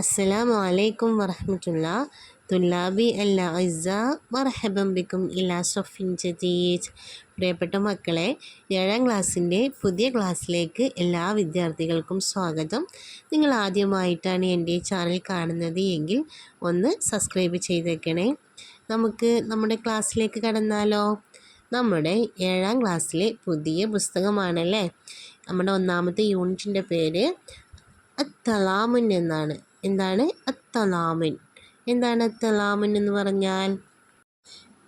അസ്സലാമു അലൈക്കും വറഹമത്തുള്ള. തുല്ലാബി അല്ല അസ മർഹബം ബിക്കും ഇലാ സൊഫിൻ ജദീദ്. പ്രിയപ്പെട്ട മക്കളെ ഏഴാം ക്ലാസ്സിന്റെ പുതിയ ക്ലാസ്സിലേക്ക് എല്ലാ വിദ്യാർത്ഥികൾക്കും സ്വാഗതം. നിങ്ങൾ ആദ്യമായിട്ടാണ് എന്റെ ചാനൽ കാണുന്നത് എങ്കിൽ ഒന്ന് സബ്സ്ക്രൈബ് ചെയ്തേക്കണേ. നമുക്ക് നമ്മുടെ ക്ലാസ്സിലേക്ക് കടന്നാലോ? നമ്മുടെ ഏഴാം ക്ലാസ്സിലെ പുതിയ പുസ്തകമാണല്ലേ? നമ്മുടെ ഒന്നാമത്തെ യൂണിറ്റിന്റെ പേര് അത്തലാമുൻ എന്നാണ്. എന്താണ്? അത്തലാമിൻ. എന്താണ് തലാമിൻ എന്ന് പറഞ്ഞാൽ?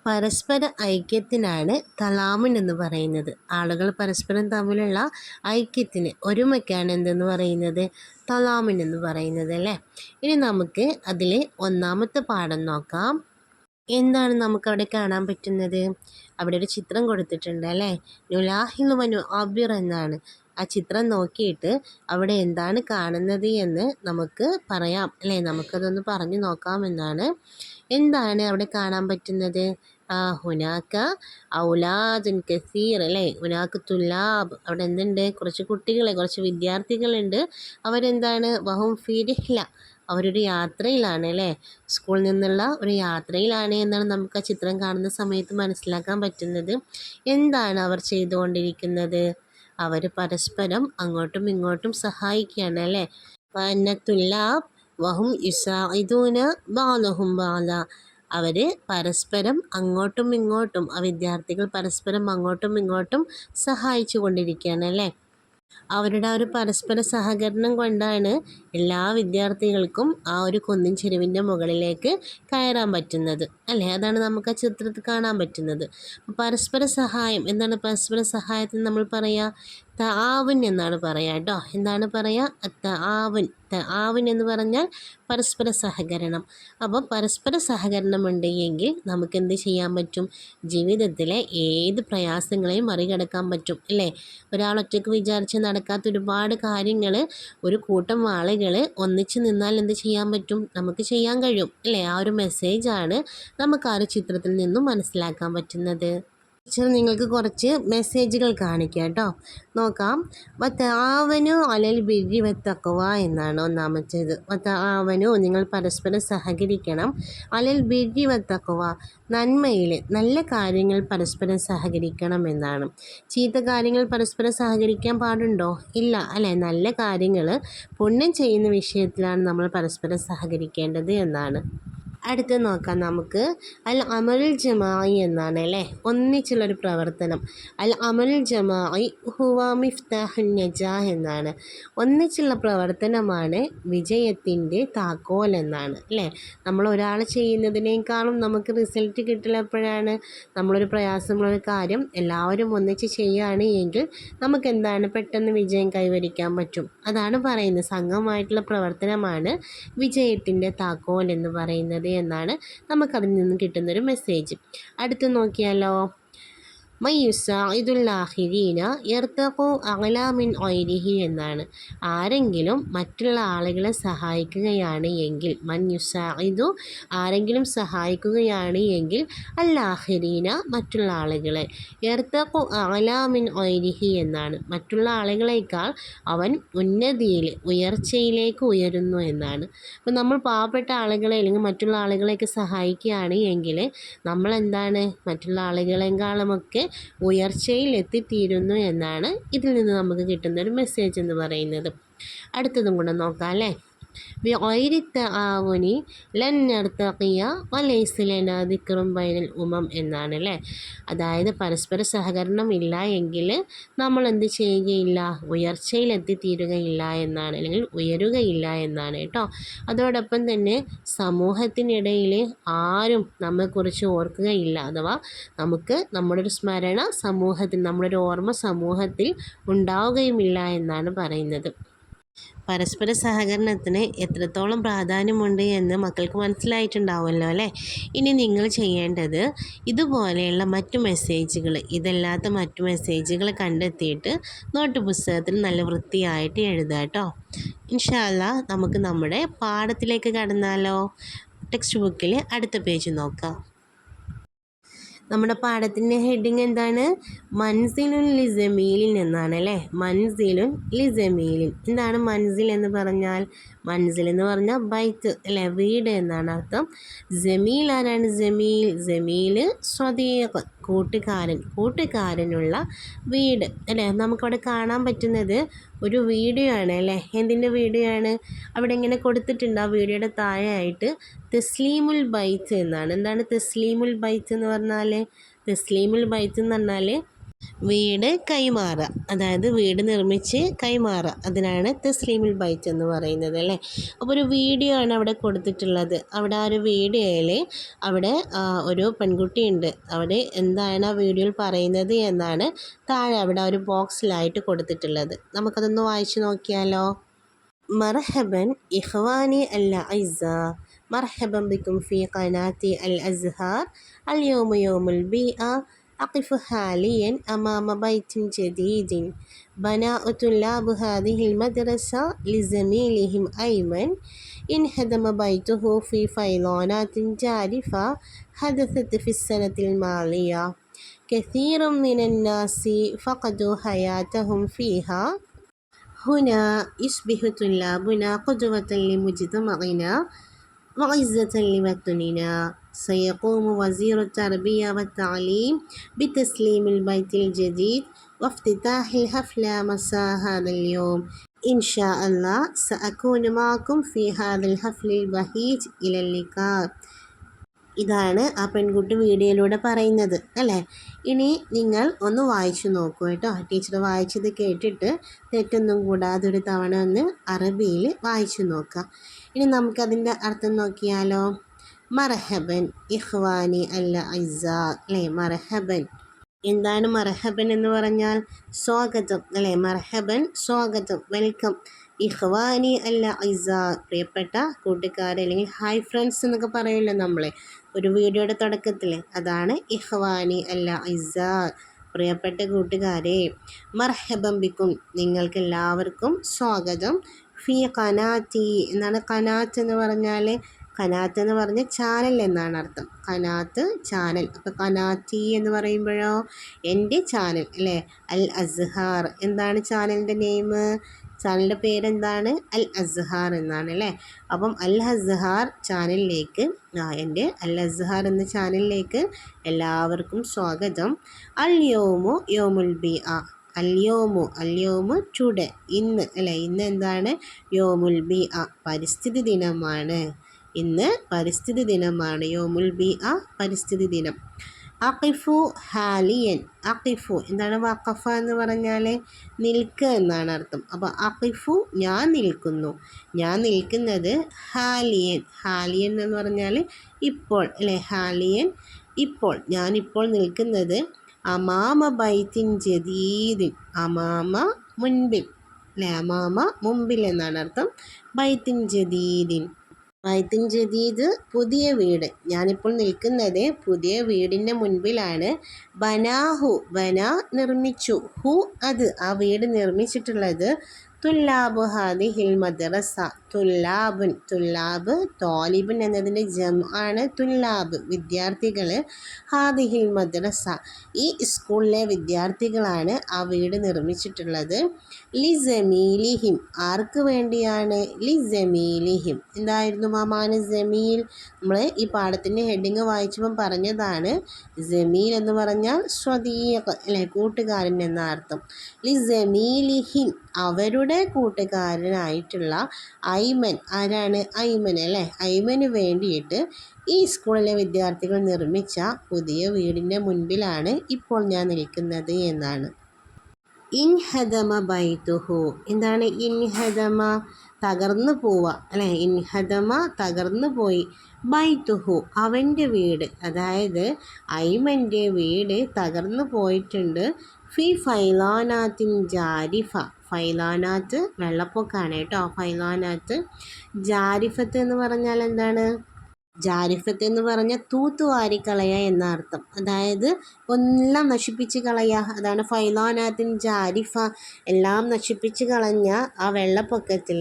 പരസ്പര ഐക്യത്തിനാണ് തലാമിൻ എന്ന് പറയുന്നത്. ആളുകൾ പരസ്പരം തമ്മിലുള്ള ഐക്യത്തിന് ഒരുമയ്ക്കാണ് എന്തെന്ന് പറയുന്നത്? തലാമിൻ എന്ന് പറയുന്നത് അല്ലേ? ഇനി നമുക്ക് അതിലെ ഒന്നാമത്തെ പാഠം നോക്കാം. എന്താണ് നമുക്കവിടെ കാണാൻ പറ്റുന്നത്? അവിടെ ഒരു ചിത്രം കൊടുത്തിട്ടുണ്ട് അല്ലേ? നുലാഹിൽ മനു അബിർ എന്നാണ്. ആ ചിത്രം നോക്കിയിട്ട് അവിടെ എന്താണ് കാണുന്നത് എന്ന് നമുക്ക് പറയാം. അല്ലേ? നമുക്കതൊന്ന് പറഞ്ഞു നോക്കാമെന്നാണ് എന്താണ് അവിടെ കാണാൻ പറ്റുന്നത്? ഹുനാക്ക ഔലാദുൻ കസീർ അല്ലേ? ഹുനാക്ക് തുലാബ് അവിടെ എന്തുണ്ട്? കുറച്ച് കുട്ടികളെ കുറച്ച് വിദ്യാർത്ഥികളുണ്ട്. അവരെന്താണ്? വഹും ഫിരിഹ്ല അവരൊരു യാത്രയിലാണ് അല്ലേ? സ്കൂളിൽ നിന്നുള്ള ഒരു യാത്രയിലാണ് എന്നാണ് നമുക്ക് ആ ചിത്രം കാണുന്ന സമയത്ത് മനസ്സിലാക്കാൻ പറ്റുന്നത്. എന്താണ് അവർ ചെയ്തുകൊണ്ടിരിക്കുന്നത്? അവർ പരസ്പരം അങ്ങോട്ടും ഇങ്ങോട്ടും സഹായിക്കുകയാണ് അല്ലേ? വന്നത്തുല്ലാബ് വഹും ഇസായിദൂന ബാലഹും ബാല അവർ പരസ്പരം അങ്ങോട്ടും ഇങ്ങോട്ടും ആ വിദ്യാർത്ഥികൾ പരസ്പരം അങ്ങോട്ടും ഇങ്ങോട്ടും സഹായിച്ചു കൊണ്ടിരിക്കുകയാണ് അല്ലേ? അവരുടെ ആ ഒരു പരസ്പര സഹകരണം കൊണ്ടാണ് എല്ലാ വിദ്യാർത്ഥികൾക്കും ആ ഒരു കുന്നിൻ ചെരുവിന്റെ മുകളിലേക്ക് കയറാൻ പറ്റുന്നത് അല്ലേ? അതാണ് നമുക്ക് ആ ചിത്രത്തിൽ കാണാൻ പറ്റുന്നത്. പരസ്പര സഹായം എന്താണ് പരസ്പര സഹായത്തിന് നമ്മൾ പറയുക താവുൻ എന്നാണ് പറയുക കേട്ടോ എന്താണ് പറയുക താവൻ താവൻ എന്ന് പറഞ്ഞാൽ പരസ്പര സഹകരണം. അപ്പോൾ പരസ്പര സഹകരണം ഉണ്ടെങ്കിൽ നമുക്ക് എന്ത് ചെയ്യാൻ പറ്റും? ജീവിതത്തിലെ ഏത് പ്രയാസങ്ങളെയും മറികടക്കാൻ പറ്റും അല്ലേ? ഒരാൾ ഒറ്റയ്ക്ക് വിചാരിച്ച് നടക്കാത്ത ഒരുപാട് കാര്യങ്ങൾ ഒരു കൂട്ടം ആളുകൾ ഒന്നിച്ച് നിന്നാൽ എന്ത് ചെയ്യാൻ പറ്റും? നമുക്ക് ചെയ്യാൻ കഴിയും. അല്ലേ? ആ ഒരു മെസ്സേജാണ് നമുക്ക് ആ ഒരു ചിത്രത്തിൽ നിന്നും മനസ്സിലാക്കാൻ പറ്റുന്നത്. ടീച്ചർ നിങ്ങൾക്ക് കുറച്ച് മെസ്സേജുകൾ കാണിക്കാം കേട്ടോ നോക്കാം. വത്താവനു അലൽ ബിരി വത്തക്കവ എന്നാണ് ഒന്നാമത്തേത്. വത്താവനു നിങ്ങൾ പരസ്പരം സഹകരിക്കണം. അലൽ ബിരി വത്തക്കവ നന്മയിൽ നല്ല കാര്യങ്ങൾ പരസ്പരം സഹകരിക്കണം എന്നാണ്. ചീത്ത കാര്യങ്ങൾ പരസ്പരം സഹകരിക്കാൻ പാടുണ്ടോ? ഇല്ല. അല്ലേ? നല്ല കാര്യങ്ങൾ പുണ്യം ചെയ്യുന്ന വിഷയത്തിലാണ് നമ്മൾ പരസ്പരം സഹകരിക്കേണ്ടത് എന്നാണ്. അടുത്ത് നോക്കാം നമുക്ക്. അൽ അമൽ ജമായി എന്നാണ് അല്ലേ? ഒന്നിച്ചുള്ളൊരു പ്രവർത്തനം. അൽ അമൽ ജമായി ഹുവ മിഫ്താഹുൽ നജാഹ് എന്നാണ്. ഒന്നിച്ചുള്ള പ്രവർത്തനമാണ് വിജയത്തിന്റെ താക്കോൽ എന്നാണ് അല്ലേ? നമ്മൾ ഒരാൾ ചെയ്യുന്നതിനേക്കാളും നമുക്ക് റിസൾട്ട് കിട്ടില്ലപ്പോഴാണ് നമ്മളൊരു പ്രയാസമുള്ളൊരു കാര്യം എല്ലാവരും ഒന്നിച്ച് ചെയ്യുകയാണ് എങ്കിൽ നമുക്ക് എന്താണ് പെട്ടെന്ന് വിജയം കൈവരിക്കാൻ പറ്റും? അതാണ് പറയുന്നത്. സംഘമായിട്ടുള്ള പ്രവർത്തനമാണ് വിജയത്തിന്റെ താക്കോൽ എന്ന് പറയുന്നത്. എന്നാണ് നമുക്കതിൽ നിന്നും കിട്ടുന്നൊരു മെസ്സേജ് അടുത്ത് നോക്കിയാലോ? മയ്യുസാഹിദുല്ലാഹിരീന എർത്തഖു അഖലാമിൻ ഐരിഹി എന്നാണ്. ആരെങ്കിലും മറ്റുള്ള ആളുകളെ സഹായിക്കുകയാണ് എങ്കിൽ മഞ്ഞുസാഹിദു ആരെങ്കിലും സഹായിക്കുകയാണ് എങ്കിൽ അല്ലാഹിരീന മറ്റുള്ള ആളുകളെ. എർത്തഖു അഖലാമിൻ ഐരിഹി എന്നാണ്. മറ്റുള്ള ആളുകളേക്കാൾ അവൻ ഉന്നതിയിൽ ഉയർച്ചയിലേക്ക് ഉയരുന്നു എന്നാണ്. അപ്പോൾ നമ്മൾ പാവപ്പെട്ട ആളുകളെ അല്ലെങ്കിൽ മറ്റുള്ള ആളുകളെയൊക്കെ സഹായിക്കുകയാണ് എങ്കിൽ നമ്മളെന്താണ്? മറ്റുള്ള ആളുകളെക്കാളുമൊക്കെ ഉയർച്ചയിൽ എത്തിത്തീരുന്നു എന്നാണ് ഇതിൽ നിന്ന് നമുക്ക് കിട്ടുന്ന ഒരു മെസ്സേജ് എന്ന് പറയുന്നത്. അടുത്തതും കൂടെ നോക്കാം അല്ലേ? ബിഗൈരി തആവുനി ലൻ നർത്തഖിയ വലൈസ ലനാ ദിക്റും ബൈനൽ ഉമം എന്നാണ് അല്ലേ അതായത് പരസ്പര സഹകരണം ഇല്ല എങ്കിൽ നമ്മൾ എന്ത് ചെയ്യുകയില്ല ഉയർച്ചയിൽ എത്തിത്തീരുകയില്ല എന്നാണ് അല്ലെങ്കിൽ ഉയരുകയില്ല എന്നാണ് കേട്ടോ അതോടൊപ്പം തന്നെ സമൂഹത്തിനിടയിൽ ആരും നമ്മെക്കുറിച്ച് ഓർക്കുകയില്ല അഥവാ നമുക്ക് നമ്മുടെ ഒരു സ്മരണ സമൂഹത്തിൽ നമ്മുടെ ഒരു ഓർമ്മ സമൂഹത്തിൽ ഉണ്ടാവുകയുമില്ല എന്നാണ് പറയുന്നത്. പരസ്പര സഹകരണത്തിന് എത്രത്തോളം പ്രാധാന്യമുണ്ട് എന്ന് മക്കൾക്ക് മനസ്സിലായിട്ടുണ്ടാവുമല്ലോ അല്ലേ? ഇനി നിങ്ങൾ ചെയ്യേണ്ടത് ഇതുപോലെയുള്ള മറ്റു മെസ്സേജുകൾ ഇതല്ലാത്ത മറ്റു മെസ്സേജുകൾ കണ്ടെത്തിയിട്ട് നോട്ട് പുസ്തകത്തിൽ നല്ല വൃത്തിയായിട്ട് എഴുതുക കേട്ടോ. ഇൻഷാല്ല നമുക്ക് നമ്മുടെ പാഠത്തിലേക്ക് കടന്നാലോ. ടെക്സ്റ്റ് ബുക്കിൽ അടുത്ത പേജ് നോക്കാം. നമ്മുടെ പാഠത്തിന്റെ ഹെഡിങ് എന്താണ്? മൻസിലുൻ ലിസമീലിൻ എന്നാണ് അല്ലേ? മൻസിലുൻ ലിസമീലിൻ. എന്താണ് മൻസിൽ എന്ന് പറഞ്ഞാൽ? മൻസിൽ എന്ന് പറഞ്ഞാൽ ബൈത്ത് അല്ലേ? വീട് എന്നാണ് അർത്ഥം. ജമീൽ ആരാണ് ജമീൽ? ജമീൽ സ്വദീഖ് കൂട്ടുകാരൻ കൂട്ടുകാരനുള്ള വീട് അല്ലേ? നമുക്കവിടെ കാണാൻ പറ്റുന്നത് ഒരു വീഡിയോ ആണ് അല്ലേ? എന്തിന്റെ വീഡിയോ ആണ് അവിടെ ഇങ്ങനെ കൊടുത്തിട്ടുണ്ട്. ആ വീഡിയോയുടെ താഴെയായിട്ട് തസ്ലീമുൽ ബൈത്ത് എന്നാണ്. എന്താണ് തസ്ലീമുൽ ബൈത്ത് എന്ന് പറഞ്ഞാൽ തസ്ലീമുൽ ബൈത്ത് എന്ന് പറഞ്ഞാൽ വീട് കൈമാറുക. അതായത് വീട് നിർമ്മിച്ച് കൈമാറുക. അതിനാണ് തസ്ലീമുൽ ബൈത്ത് എന്ന് പറയുന്നത് അല്ലേ? അപ്പോൾ ഒരു വീഡിയോ ആണ് അവിടെ കൊടുത്തിട്ടുള്ളത്. അവിടെ ആ ഒരു വീഡിയോയിൽ അവിടെ ഒരു പെൺകുട്ടിയുണ്ട്. അവിടെ എന്താണ് ആ വീഡിയോയിൽ പറയുന്നത് എന്നാണ് താഴെ അവിടെ ഒരു ബോക്സിലായിട്ട് കൊടുത്തിട്ടുള്ളത്. നമുക്കതൊന്ന് വായിച്ചു നോക്കിയാലോ? മർഹബൻ ഇഹ്വാനി അല്ല ഐസ. മർഹബൻ ബിക്കും ഫി ഖനാത്തി അൽ അസ്ഹാർ അൽ യോമ യോമുൽ ബി أقف حاليا أمام بيت جديد. بناء طلاب هذه المدرسة لزميلهم أيمن. انهدم بيته في فيضانات جارفة حدثت في السنة الماضية. كثير من الناس فقدوا حياتهم فيها. هنا يصبح طلابنا قدوة لمجتمعنا وعزة لوطننا سيقوم وزير التربية والتعليم بتسليم البيت الجديد وافتتاح الحفلة مساء هذا اليوم إن شاء الله سأكون معكم في هذا الحفل البهيج إلى اللقاء ഇതാണ് ആ പെൺകുട്ടി വീഡിയോയിലൂടെ പറയുന്നത് അല്ലേ ഇനി നിങ്ങൾ ഒന്ന് വായിച്ചു നോക്കൂ കേട്ടോ ടീച്ചർ വായിച്ചത് കേട്ടിട്ട് തെറ്റൊന്നും കൂടാതെ ഒരു തവണ ഒന്ന് അറബിയിൽ വായിച്ചു നോക്കാം ഇനി നമുക്കതിൻ്റെ അർത്ഥം നോക്കിയാലോ മറഹബൻ ഇഹ്വാനി അല്ല ഐസ അല്ലേ? മർഹബൻ എന്താണ് മർഹബൻ എന്ന് പറഞ്ഞാൽ? സ്വാഗതം അല്ലേ? മർഹബൻ സ്വാഗതം വെൽക്കം. ഇഹ്വാനി അല്ല ഐസ പ്രിയപ്പെട്ട കൂട്ടുകാർ അല്ലെങ്കിൽ ഹായ് ഫ്രണ്ട്സ് എന്നൊക്കെ പറയുമല്ലോ നമ്മളെ. ഒരു വീഡിയോയുടെ തുടക്കത്തിൽ അതാണ് ഇഹ്വാനി അല്ല ഐസ പ്രിയപ്പെട്ട കൂട്ടുകാരെ മർഹബം ബിക്കും. നിങ്ങൾക്ക് എല്ലാവർക്കും സ്വാഗതം. ഫി കനാത്തി എന്നാണ് കനാത്ത് എന്ന് പറഞ്ഞാൽ കനാത്ത് എന്ന് പറഞ്ഞാൽ ചാനൽ എന്നാണ് അർത്ഥം. കനാത്ത് ചാനൽ. അപ്പോൾ കനാത്തി എന്ന് പറയുമ്പോഴോ? എന്റെ ചാനൽ അല്ലേ? അൽ അസ്ഹാർ. എന്താണ് ചാനലിന്റെ നെയിം ചാനലിന്റെ പേരെന്താണ്? അൽ അസ്ഹാർ എന്നാണ് അല്ലേ? അപ്പം അൽ അസ്ഹാർ ചാനലിലേക്ക് എന്റെ അൽ അസ്ഹാർ എന്ന ചാനലിലേക്ക് എല്ലാവർക്കും സ്വാഗതം. അൽ യോമു യോമുൽ ബി ആ അല്യോമു അല്യോമു ടുഡേ ഇന്ന് അല്ലേ? ഇന്ന് എന്താണ്? യോമുൽ ബി ആ പരിസ്ഥിതി ദിനമാണ്. ഇന്ന് പരിസ്ഥിതി ദിനമാണ്. യോമുൽ ബി ആ പരിസ്ഥിതി ദിനം. അഖിഫു ഹാലിയൻ. അഖിഫു എന്താണ് വഖഫ എന്ന് പറഞ്ഞാൽ നിൽക്കുക എന്നാണ് അർത്ഥം. അപ്പോൾ അഖിഫു ഞാൻ നിൽക്കുന്നു. ഞാൻ നിൽക്കുന്നത് ഹാലിയൻ. ഹാലിയൻ എന്ന് പറഞ്ഞാൽ ഇപ്പോൾ. അല്ലേ? ഹാലിയൻ. ഇപ്പോൾ. ഞാനിപ്പോൾ നിൽക്കുന്നത് അമാമ ബൈത്തിൻ ജദീദിൻ. അമാമ മുൻപിൽ. അല്ലേ? അമാമ മുമ്പിൽ എന്നാണ് അർത്ഥം. ബൈത്തിൻ ജദീദിൻ. ബൈത്തിൻ ജദീദ് പുതിയ വീട്. ഞാനിപ്പോൾ നിൽക്കുന്നത് പുതിയ വീടിന്റെ മുൻപിലാണ്. ബനാഹു ബന നിർമ്മിച്ചു. ഹു അത്? ആ വീട് നിർമ്മിച്ചിട്ടുള്ളത് തുല്ലാബ് ഹാദിഹിൽ മദ്രസ. തുല്ലാബുൻ തുല്ലാബ് തോലിബുൻ എന്നതിന്റെ ജം ആണ് തുല്ലാബ്. വിദ്യാർത്ഥികൾ ഹാദിഹിൽ മദ്രസ. ഈ സ്കൂളിലെ വിദ്യാർത്ഥികളാണ് ആ വീട് നിർമ്മിച്ചിട്ടുള്ളത്. ലി ജമീലിഹിം. ആർക്ക് വേണ്ടിയാണ്? ലി ജമീലിഹിം. എന്തായിരുന്നു മാമാന് ജമീൽ. നമ്മൾ ഈ പാഠത്തിന്റെ ഹെഡിങ് വായിച്ചപ്പം പറഞ്ഞതാണ്. ജമീൽ എന്ന് പറഞ്ഞാൽ സ്വദീഖ് അല്ലെ കൂട്ടുകാരൻ എന്ന അർത്ഥം. ലി ജമീലിഹിം. അവരുടെ കൂട്ടുകാരനായിട്ടുള്ള ഐമൻ. ആരാണ്? ഐമൻ അല്ലേ? ഐമന് വേണ്ടിയിട്ട് ഈ സ്കൂളിലെ വിദ്യാർത്ഥികൾ നിർമ്മിച്ച പുതിയ വീടിന്റെ മുൻപിലാണ് ഇപ്പോൾ ഞാൻ നിൽക്കുന്നത് എന്നാണ്. ഇൻഹദമ ബൈതുഹു. എന്താണ് ഇൻഹദമ? തകർന്നു പോവുക അല്ലേ? ഇൻഹദമ തകർന്നു പോയി. ബൈതുഹു അവന്റെ വീട്. അതായത് ഐമന്റെ വീട് തകർന്നു പോയിട്ടുണ്ട്. ഫി ഫൈലാനാത്തിൻ ജാരിഫ. ഫൈലാനാത്ത് വെള്ളപ്പൊക്കമാണ് കേട്ടോ. ഫൈലാനാത്ത് ജാരിഫത്ത് എന്ന് പറഞ്ഞാൽ എന്താണ്? ജാരിഫത്ത് എന്ന് പറഞ്ഞാൽ തൂത്തുവാരി കളയ എന്ന അർത്ഥം അതായത് എല്ലാം നശിപ്പിച്ച് കളയുക. അതാണ് ഫൈലാനാത്തിൻ ജാരിഫ എല്ലാം നശിപ്പിച്ച് കളഞ്ഞ ആ വെള്ളപ്പൊക്കത്തിൽ.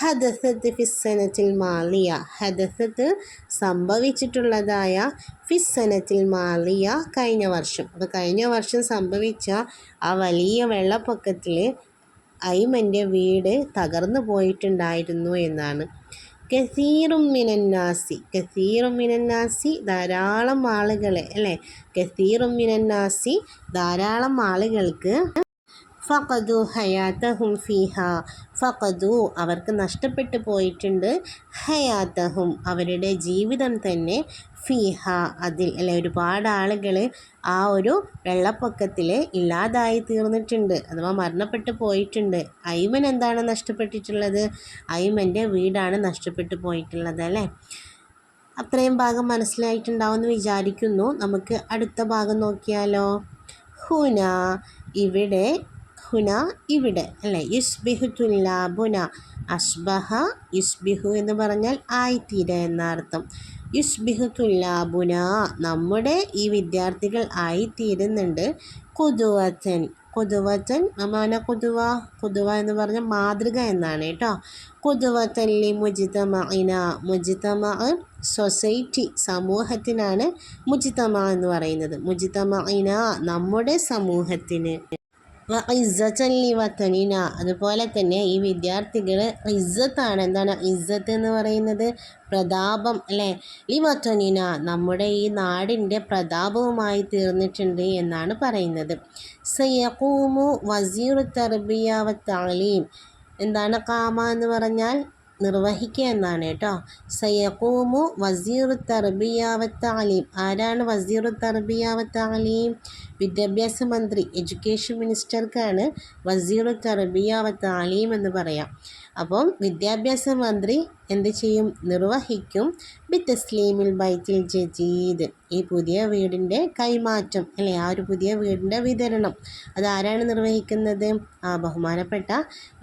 ഹദസത്ത് ഫിസ്സനത്തിൽ മാലിയ. ഹദസത്ത് സംഭവിച്ചിട്ടുള്ളതായ ഫിസ്സനത്തിൽ മാലിയ കഴിഞ്ഞ വർഷം. അപ്പോൾ കഴിഞ്ഞ വർഷം സംഭവിച്ച ആ വലിയ വെള്ളപ്പൊക്കത്തിൽ ഐമന്റെ വീട് തകർന്നു പോയിട്ടുണ്ടായിരുന്നു എന്നാണ്. കസീറും മിനന്നാസി കസീറും മിനന്നാസി ധാരാളം ആളുകളെ അല്ലേ? കസീറും മിനന്നാസി ധാരാളം ആളുകൾക്ക് ഫഖദു ഹയാത്തഹും ഫിഹ. ഫഖദു അവർക്ക് നഷ്ടപ്പെട്ടു പോയിട്ടുണ്ട്. ഹയാത്തഹും അവരുടെ ജീവിതം തന്നെ ഫീഹ. അതിൽ അല്ലെ ഒരുപാട് ആളുകൾ ആ ഒരു വെള്ളപ്പൊക്കത്തിൽ ഇല്ലാതായി തീർന്നിട്ടുണ്ട്. അഥവാ മരണപ്പെട്ടു പോയിട്ടുണ്ട്. ഐമൻ എന്താണ് നഷ്ടപ്പെട്ടിട്ടുള്ളത്? ഐമന്റെ വീടാണ് നഷ്ടപ്പെട്ടു പോയിട്ടുള്ളത് അല്ലേ? അത്രയും ഭാഗം മനസ്സിലായിട്ടുണ്ടാവുമെന്ന് വിചാരിക്കുന്നു. നമുക്ക് അടുത്ത ഭാഗം നോക്കിയാലോ. ഹുന. ഇവിടെ ഹുന ഇവിടെ അല്ലേ? യുസ്ബിഹു തുല്ലാബുന അസ്ബഹ യുസ്ബിഹു എന്ന് പറഞ്ഞാൽ ആയിത്തീര എന്നർത്ഥം. യുസ്ബിഹു തുല്ലാബുന നമ്മുടെ ഈ വിദ്യാർത്ഥികൾ ആയിത്തീരുന്നുണ്ട്. കൊതുവച്ചൻ. കൊതുവച്ചൻ അമാന കുതുവ? കുതുവ എന്ന് പറഞ്ഞാൽ മാതൃക എന്നാണ് കേട്ടോ. കുതുവത്തല്ലി മുജിതമഇന. മുജിതമ സൊസൈറ്റി സമൂഹത്തിനാണ് മുജിതമ എന്ന് പറയുന്നത്. മുജിതമഇന നമ്മുടെ സമൂഹത്തിന്. ഇസ്സത്തല്ലി അതുപോലെ തന്നെ ഈ വിദ്യാർത്ഥികൾ ഇസ്സത്താണ്. എന്താണ്? ഇസ്സത്ത് എന്ന് പറയുന്നത് പ്രതാപം അല്ലേ? ലി വത്തനിന നമ്മുടെ ഈ നാടിന്റെ പ്രതാപവുമായി തീർന്നിട്ടുണ്ട് എന്നാണ് പറയുന്നത്. സയ്യഖൂമു വസീർ തർബിയ താലീം എന്താണ് കാമ എന്ന് പറഞ്ഞാൽ നിർവഹിക്കുക എന്നാണ് കേട്ടോ. സയക്കൂമു വസീർ തർബിയാവത്താലീം ആരാണ് വസീർ തർബിയാവത്താലീം വിദ്യാഭ്യാസ മന്ത്രി എഡ്യൂക്കേഷൻ മിനിസ്റ്റർക്കാണ് വസീർ തർബിയാവത്താലീം എന്ന് പറയാം. അപ്പം വിദ്യാഭ്യാസ മന്ത്രി എന്ത് ചെയ്യും? നിർവഹിക്കും. ബി തസ്ലീമിൽ ബൈത്തിൽ ജജീദ്. ഈ പുതിയ വീടിന്റെ കൈമാറ്റം അല്ലേ? ആ ഒരു പുതിയ വീടിന്റെ വിതരണം. അതാരാണ് നിർവഹിക്കുന്നത്? ആ ബഹുമാനപ്പെട്ട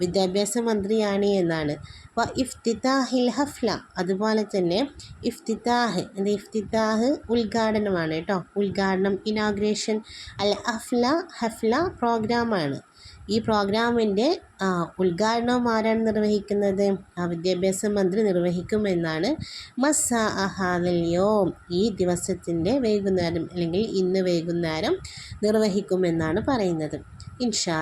വിദ്യാഭ്യാസ മന്ത്രിയാണ് എന്നാണ്. അപ്പോൾ ഇഫ്തിത്താഹിൽ ഹഫ്ല. അതുപോലെ തന്നെ ഇഫ്തിത്താഹ് എന്ത്? ഇഫ്തിത്താഹ് ഉദ്ഘാടനമാണ് കേട്ടോ. ഉദ്ഘാടനം ഇനാഗ്രേഷൻ. അല്ല ഹഫ്ല ഹഫ്ല പ്രോഗ്രാമാണ്. ഈ പ്രോഗ്രാമിന്റെ ഉദ്ഘാടനം ആരാണ് നിർവഹിക്കുന്നത്? വിദ്യാഭ്യാസ മന്ത്രി നിർവഹിക്കുമെന്നാണ്. മസ അഹാദല്യോം ഈ ദിവസത്തിന്റെ വൈകുന്നേരം അല്ലെങ്കിൽ ഇന്ന് വൈകുന്നേരം നിർവഹിക്കുമെന്നാണ് പറയുന്നത്. ഇൻഷാ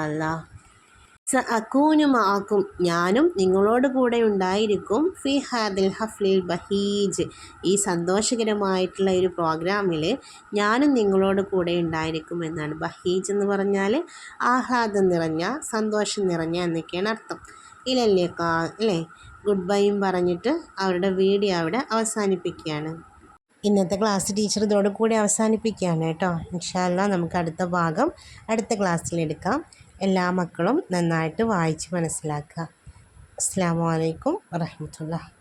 സ അക്കൂനുമാക്കും ഞാനും നിങ്ങളോട് കൂടെ ഉണ്ടായിരിക്കും. ഫി ഹാദിൽ ഹഫ്ലിൽ ബഹീജ്. ഈ സന്തോഷകരമായിട്ടുള്ള ഒരു പ്രോഗ്രാമിൽ ഞാനും നിങ്ങളോട് കൂടെ ഉണ്ടായിരിക്കും എന്നാണ് ബഹീജ് എന്ന് പറഞ്ഞാൽ ആഹ്ലാദം നിറഞ്ഞ സന്തോഷം നിറഞ്ഞ എന്നൊക്കെയാണ് അർത്ഥം. ഇല്ലല്ലേ കാ അല്ലേ? ഗുഡ് ബൈയും പറഞ്ഞിട്ട് അവരുടെ വീഡിയോ അവിടെ അവസാനിപ്പിക്കുകയാണ്. ഇന്നത്തെ ക്ലാസ് ടീച്ചർ ഇതോടുകൂടി അവസാനിപ്പിക്കുകയാണ് കേട്ടോ. ഇൻഷാല്ല നമുക്ക് അടുത്ത ഭാഗം അടുത്ത ക്ലാസ്സിലെടുക്കാം എല്ലാ മക്കളും നന്നായിട്ട് വായിച്ച് മനസ്സിലാക്കുക. അസ്സാം വലൈക്കും വരഹമത്തുള്ള